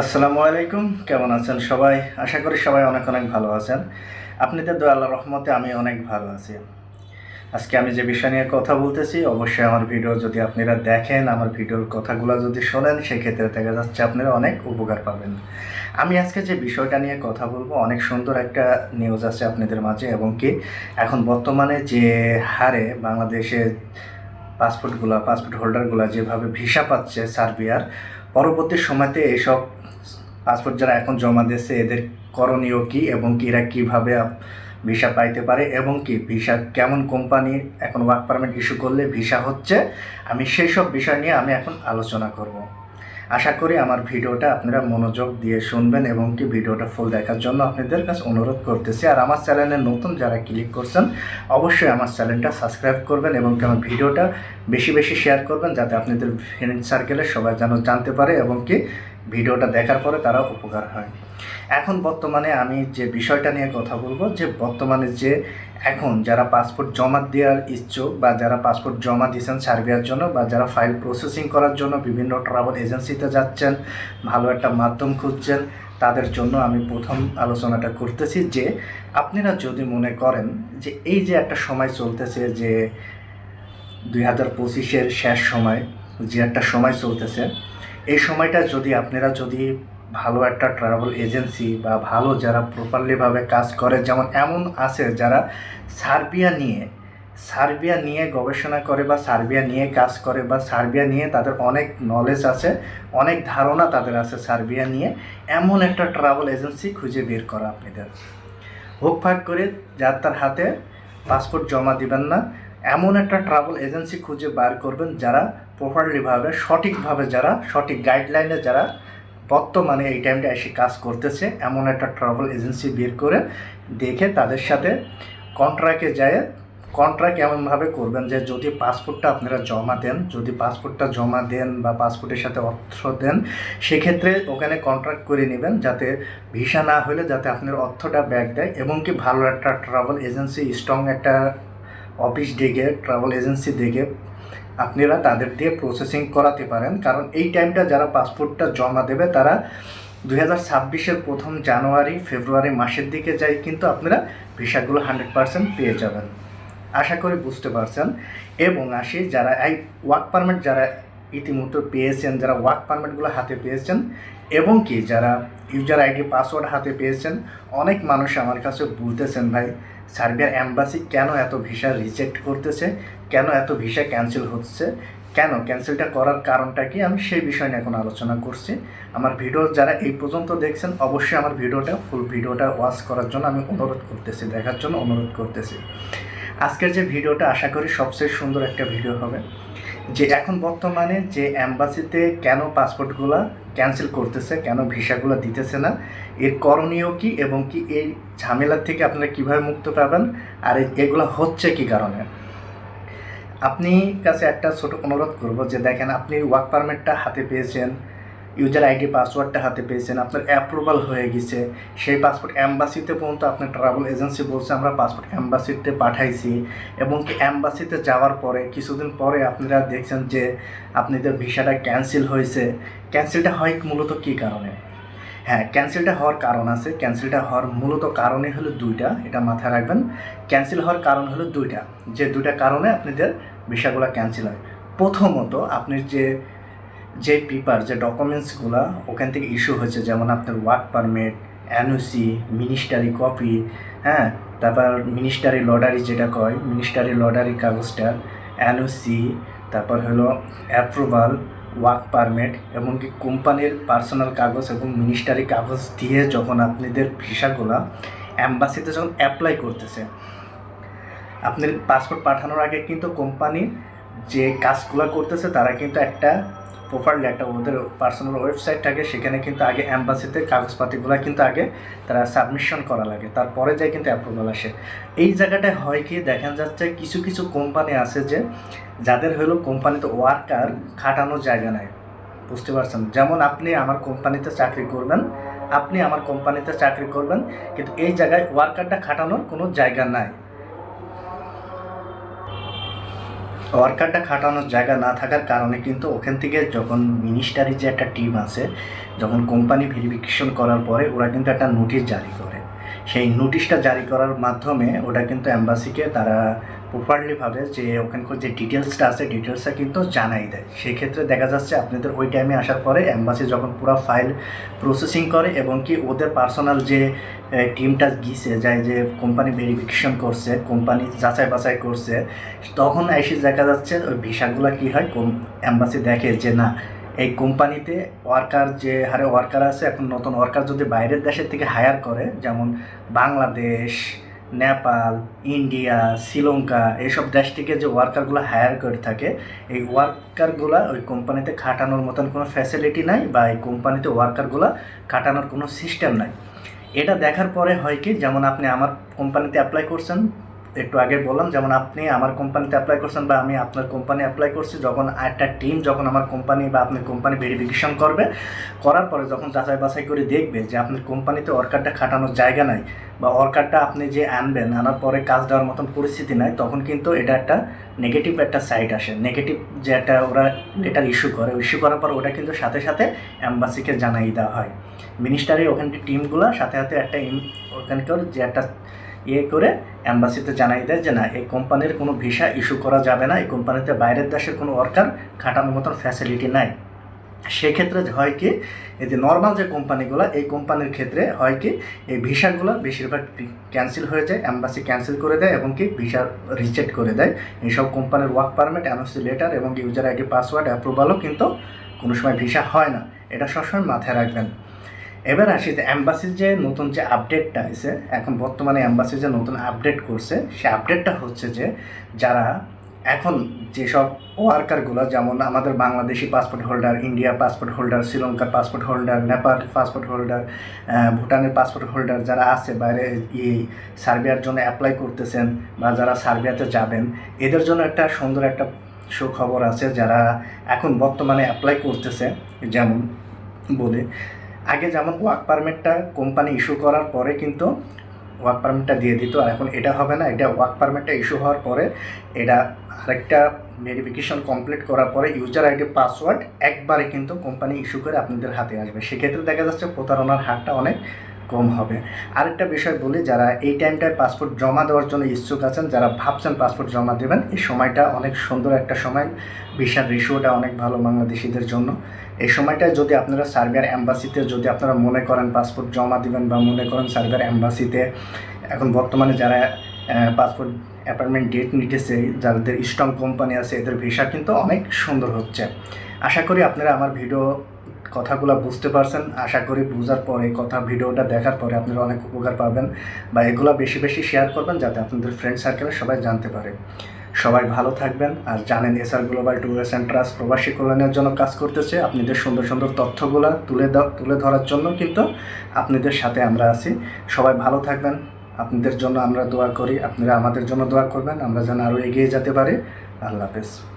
আসসালামু আলাইকুম, কেমন আছেন সবাই? আশা করি সবাই অনেক অনেক ভালো আছেন। আপনাদের দয়া রহমতে আমি অনেক ভালো আছি। আজকে আমি যে বিষয় নিয়ে কথা বলতেছি, অবশ্যই আমার ভিডিও যদি আপনারা দেখেন, আমার ভিডিওর কথাগুলো যদি শোনেন, সেক্ষেত্রে দেখা যাচ্ছে আপনারা অনেক উপকার পাবেন। আমি আজকে যে বিষয়টা নিয়ে কথা বলব, অনেক সুন্দর একটা নিউজ আছে আপনাদের মাঝে এবং কি এখন বর্তমানে যে হারে বাংলাদেশে পাসপোর্টগুলো পাসপোর্ট হোল্ডারগুলো যেভাবে ভিসা পাচ্ছে সার্বিয়ার, পরবর্তী সময়তে এইসব পাসপোর্ট যারা এখন জমা দিয়েছে, এদের করণীয় কি এবং এরা কীভাবে ভিসা পাইতে পারে এবং কি, ভিসা কেমন কোম্পানি, এখন ওয়ার্ক পারমিট ইস্যু করলে ভিসা হচ্ছে, আমি সেই সব বিষয় নিয়ে আমি এখন আলোচনা করব। আশা করি আমার ভিডিওটা আপনারা মনোযোগ দিয়ে শুনবেন এবং কি ভিডিওটা ফুল দেখার জন্য আপনাদের কাছে অনুরোধ করতেছি। আর আমার চ্যানেলে নতুন যারা ক্লিক করছেন, অবশ্যই আমার চ্যানেলটা সাবস্ক্রাইব করবেন এবং কি আমার ভিডিওটা বেশি বেশি শেয়ার করবেন, যাতে আপনাদের ফ্রেন্ড সার্কেলে সবাই যেন জানতে পারে এবং কি ভিডিওটা দেখার পরে তারা উপকার হয়। এখন বর্তমানে আমি যে বিষয়টা নিয়ে কথা বলব, যে বর্তমানে যে এখন যারা পাসপোর্ট জমা দেওয়ার ইচ্ছুক বা যারা পাসপোর্ট জমা দিয়েছেন সার্বিয়ার জন্য বা যারা ফাইল প্রসেসিং করার জন্য বিভিন্ন ট্রাভেল এজেন্সিতে যাচ্ছেন, ভালো একটা মাধ্যম খুঁজছেন, তাদের জন্য আমি প্রথম আলোচনাটা করতেছি যে আপনারা যদি মনে করেন যে এই যে একটা সময় চলতেছে যে দুই হাজার পঁচিশের শেষ সময়, যে একটা সময় চলতেছে এই সময়টা যদি আপনারা যদি ভালো একটা ট্রাভেল এজেন্সি বা ভালো যারা প্রপারলিভাবে কাজ করে, যেমন এমন আছে যারা সার্বিয়া নিয়ে সার্বিয়া নিয়ে গবেষণা করে বা সার্বিয়া নিয়ে কাজ করে বা সার্বিয়া নিয়ে তাদের অনেক নলেজ আছে, অনেক ধারণা তাদের আছে সার্বিয়া নিয়ে, এমন একটা ট্রাভেল এজেন্সি খুঁজে বের করা আপনাদের। হোক ফাক করে যার তার হাতে পাসপোর্ট জমা দিবেন না এমন একটা ট্রাভেল এজেন্সি খুঁজে বার করবেন যারা প্রপারলিভাবে সঠিকভাবে যারা, সঠিক গাইডলাইনে যারা বর্তমানে এই টাইমটা এসে কাজ করতেছে, এমন একটা ট্রাভেল এজেন্সি বের করে দেখে তাদের সাথে কন্ট্রাক্টে যায় কন্ট্রাক্ট এমনভাবে করবেন যে যদি পাসপোর্টটা আপনারা জমা দেন, যদি পাসপোর্টটা জমা দেন বা পাসপোর্টের সাথে অর্থ দেন, সেক্ষেত্রে ওখানে কন্ট্রাক্ট করে নেবেন যাতে ভিসা না হলে যাতে আপনার অর্থটা ব্যাক দেয় এবং কি ভালো একটা ট্রাভেল এজেন্সি স্ট্রং একটা অফিস ডেকে ট্রাভেল এজেন্সি ডেকে আপনারা তাদের দিয়ে প্রসেসিং করাতে পারেন। কারণ এই টাইমটা যারা পাসপোর্টটা জমা দেবে, তারা দুই হাজার ছাব্বিশের প্রথম জানুয়ারি, ফেব্রুয়ারি মাসের দিকে যাই কিন্তু আপনারা ভিসাগুলো হান্ড্রেড পার্সেন্ট পেয়ে যাবেন। আশা করি বুঝতে পারছেন। এবং আসি, যারা এই ওয়ার্ক পারমিট যারা ইতিমধ্যে পেয়েছেন, যারা ওয়ার্ক পারমিটগুলো হাতে পেয়েছেন এবং কি, যারা ইউজার আইডি পাসওয়ার্ড হাতে পেয়েছেন, অনেক মানুষ আমার কাছে বলতেছেন, ভাই সার্বিয়ার অ্যাম্বাসি কেন এত ভিসা রিজেক্ট করতেছে? কেন এত ভিসা ক্যান্সেল হচ্ছে? কেন ক্যান্সেলটা করার কারণটা কি? আমি সেই বিষয় নিয়ে এখন আলোচনা করছি। আমার ভিডিও যারা এই পর্যন্ত দেখছেন, অবশ্যই আমার ভিডিওটা ফুল ভিডিওটা ওয়াচ করার জন্য আমি অনুরোধ করতেছি, দেখার জন্য অনুরোধ করতেছি। আজকের যে ভিডিওটা আশা করি সবচেয়ে সুন্দর একটা ভিডিও হবে। যে এখন বর্তমানে যে অ্যাম্বাসিতে কেন পাসপোর্টগুলো ক্যান্সেল করতেছে, কেন ভিসাগুলো দিতেছে না, এর করণীয় কি এবং কি এই ঝামেলার থেকে আপনারা কীভাবে মুক্ত পাবেন আর এগুলো হচ্ছে কি কারণে? আপনি কাছে একটা ছোট অনুরোধ করব যে দেখেন, আপনি ওয়ার্ক পারমিটটা হাতে পেয়েছেন ইউজার আইডি পাসওয়ার্ডটা হাতে পেয়েছেন, আপনার অ্যাপ্রুভাল হয়ে গেছে। সেই পাসপোর্ট অ্যাম্বাসিতে পর্যন্ত আপনার ট্রাভেল এজেন্সি বলছে, আমরা পাসপোর্ট অ্যাম্বাসিতে পাঠাইছি। এবং কি অ্যাম্বাসিতে যাওয়ার পরে, কিছুদিন পরে আপনারা দেখছেন যে আপনাদের ভিসাটা ক্যান্সেল হয়েছে। ক্যান্সেলটা হয় মূলত কী কারণে? হ্যাঁ ক্যান্সেলটা হওয়ার কারণ আছে। ক্যান্সেলটা হওয়ার মূলত কারণে হলো দুইটা, এটা মাথায় রাখবেন। ক্যান্সেল হওয়ার কারণ হলো দুইটা। যে দুইটা কারণে আপনাদের ভিসাগুলো ক্যান্সেল হয়। প্রথমত আপনি যে যে পেপার যে ডকুমেন্টসগুলো ওখান থেকে ইস্যু হয়েছে, যেমন আপনার work permit NOC ministry copy হ্যাঁ? তারপর মিনিস্টারি লটারি যেটা কয় মিনিস্টারি লটারি কাগজটা এনওসি তারপর হলো অ্যাপ্রুভাল ওয়ার্ক পারমিট এমনকি কোম্পানির পার্সোনাল কাগজ এবং মিনিস্টারি কাগজ দিয়ে যখন আপনাদের ভিসাগুলো অ্যাম্বাসিতে যখন অ্যাপ্লাই করতেছে, আপনার পাসপোর্ট পাঠানোর আগে কিন্তু কোম্পানি যে কাজগুলো করতেছে, তারা কিন্তু একটা প্রপারলি একটা ওদের পার্সোনাল ওয়েবসাইট থাকে, সেখানে কিন্তু আগে অ্যাম্বাসিতে কাগজপাতিগুলো কিন্তু আগে তারা সাবমিশন করা লাগে। তারপরে যায় কিন্তু অ্যাপ্রুভাল আসে। এই জায়গাটায় হয় কি, দেখা যাচ্ছে কিছু কিছু কোম্পানি আছে যে, যাদের হলো কোম্পানিতে ওয়ার্কার খাটানোর জায়গা নাই। বুঝতে পারছেন? যেমন আপনি আমার কোম্পানিতে চাকরি করবেন, আপনি আমার কোম্পানিতে চাকরি করবেন, কিন্তু এই জায়গায় ওয়ার্কারটা খাটানোর কোনো জায়গা নাই। ওয়ার্কারটা খাটানোর জায়গা না থাকার কারণে কিন্তু ওখান থেকে যখন মিনিস্টারি যে একটা টিম আছে, যখন কোম্পানি ভেরিফিকেশন করার পরে ওরা কিন্তু একটা নোটিশ জারি করে। সেই নোটিশটা জারি করার মাধ্যমে ওটা কিন্তু অ্যাম্বাসিকে তারা প্রপারলিভাবে যে ওখানকার যে ডিটেলসটা আছে ডিটেলসটা কিন্তু জানাই দেয়। সেই ক্ষেত্রে দেখা যাচ্ছে আপনাদের ওই টাইমে আসার পরে অ্যাম্বাসি যখন পুরো ফাইল প্রসেসিং করে এবং কি ওদের পার্সোনাল যে টিমটা গিয়েছে যায় যে কোম্পানি ভেরিফিকেশন করছে কোম্পানি যাচাই বাছাই করছে, তখন এসে দেখা যাচ্ছে ওই ভিসাগুলো কী হয় অ্যাম্বাসি দেখে যে না এই কোম্পানিতে ওয়ার্কার যে হারে ওয়ার্কার আছে, এখন নতুন ওয়ার্কার যদি বাইরের দেশের থেকে হায়ার করে, যেমন বাংলাদেশ, নেপাল, ইন্ডিয়া, শ্রীলঙ্কা এইসব দেশ থেকে যে ওয়ার্কারগুলো হায়ার করে থাকে, এই ওয়ার্কারগুলো ওই কোম্পানিতে খাটানোর মতন কোনো ফ্যাসিলিটি নাই বা এই কোম্পানিতে ওয়ার্কারগুলো খাটানোর কোনো সিস্টেম নাই। এটা দেখার পরে হয় কি, যেমন আপনি আমার কোম্পানিতে অ্যাপ্লাই করছেন একটু আগে বললাম, যেমন আপনি আমার কোম্পানিতে অ্যাপ্লাই করছেন বা আমি আপনার কোম্পানি অ্যাপ্লাই করছি, যখন একটা টিম যখন আমার কোম্পানি বা আপনার কোম্পানি ভেরিফিকেশন করবে, করার পরে যখন যাচাই বাছাই করে দেখবে যে আপনার কোম্পানিতে ওয়ার্কারটা খাটানোর জায়গা নাই বা ওয়ার্কারটা আপনি যে আনবেন, আনার পরে কাজ দেওয়ার মতন পরিস্থিতি নাই, তখন কিন্তু এটা একটা নেগেটিভ একটা সাইড আসে। নেগেটিভ যে একটা ওরা লেটার ইস্যু করে ইস্যু করার পর ওটা কিন্তু সাথে সাথে অ্যাম্বাসিকে জানাই দেওয়া হয়। মিনিস্টারি ওখানকার টিমগুলো সাথে সাথে একটা ওখানকার যে একটা ইয়ে করে অ্যাম্বাসিতে জানাই দেয় যে না, এই কোম্পানির কোনো ভিসা ইস্যু করা যাবে না, এই কোম্পানিতে বাইরের দেশের কোনো ওয়ার্কার খাটানোর মতন ফ্যাসিলিটি নাই। সেক্ষেত্রে হয় কি, এই যে নর্মাল যে কোম্পানিগুলো, এই কোম্পানির ক্ষেত্রে হয় কি, এই ভিসাগুলো বেশিরভাগ ক্যান্সেল হয়ে যায় অ্যাম্বাসি ক্যান্সেল করে দেয় এবং কি ভিসা রিজেক্ট করে দেয়। এইসব কোম্পানির ওয়ার্ক পারমিট এনওসি লেটার এবং ইউজার আইডি পাসওয়ার্ড অ্যাপ্রুভালও কিন্তু কোনো সময় ভিসা হয় না। এটা সবসময় মাথায় রাখবেন। এবার আসি যে অ্যাম্বাসির যে নতুন যে আপডেটটা আছে এখন বর্তমানে অ্যাম্বাসি যে নতুন আপডেট করছে সে আপডেটটা হচ্ছে যে যারা এখন যেসব ওয়ার্কারগুলো যেমন আমাদের Bangladeshi passport holder India passport holder শ্রীলঙ্কার passport holder Nepal passport holder ভুটানের পাসপোর্ট হোল্ডার যারা আছে, বাইরে এই সার্বিয়ার জন্য অ্যাপ্লাই করতেছেন বা যারা সার্বিয়াতে যাবেন, এদের জন্য একটা সুন্দর একটা সুখবর আছে, যারা এখন বর্তমানে অ্যাপ্লাই করতেছে, যেমন বলে আগে যেমন ওয়ার্ক পারমিটটা কোম্পানি ইস্যু করার পরে কিন্তু ওয়ার্ক পারমিটটা দিয়ে দিত, আর এখন এটা হবে না, এটা ওয়ার্ক পারমিটটা ইস্যু হওয়ার পরে এটা আরেকটা ভেরিফিকেশন কমপ্লিট করার পরে ইউজার আইডি পাসওয়ার্ড একবারে কিন্তু কোম্পানি ইস্যু করে আপনাদের হাতে আসবে। সেক্ষেত্রে দেখা যাচ্ছে প্রতারণার হারটা অনেক কম হবে। আরেকটা বিষয় বলি, যারা এই টাইমটায় পাসপোর্ট জমা দেওয়ার জন্য ইচ্ছুক আছেন, যারা ভাবছেন পাসপোর্ট জমা দেবেন, এই সময়টা অনেক সুন্দর একটা সময়। ভিসার রেশিওটা অনেক ভালো বাংলাদেশিদের জন্য। এই সময়টায় যদি আপনারা সার্বিয়ার অ্যাম্বাসিতে যদি আপনারা মনে করেন পাসপোর্ট জমা দিবেন বা মনে করেন সার্বিয়ার অ্যাম্বাসিতে এখন বর্তমানে যারা পাসপোর্ট অ্যাপয়েন্টমেন্ট ডেট নিতেছে, যাদের স্ট্রং কোম্পানি আছে, এদের ভিসা কিন্তু অনেক সুন্দর হচ্ছে। আশা করি আপনারা আমার ভিডিও কথাগুলো বুঝতে পারছেন। আশা করি বোঝার পরে, কথা, ভিডিওটা দেখার পরে আপনারা অনেক উপকার পাবেন বা এগুলো বেশি বেশি শেয়ার করবেন যাতে আপনাদের ফ্রেন্ড সার্কেলে সবাই জানতে পারে। সবাই ভালো থাকবেন। আর জানেন SR global tourist and trust প্রবাসী কল্যাণের জন্য কাজ করতেছে। আপনাদের সুন্দর সুন্দর তথ্যগুলো তুলে তুলে ধরার জন্য কিন্তু আপনাদের সাথে আমরা আছি। সবাই ভালো থাকবেন। আপনাদের জন্য আমরা দোয়া করি। আপনারা আমাদের জন্য দোয়া করবেন। আমরা যেন আরও এগিয়ে যেতে পারি। আল্লাহ হাফেজ।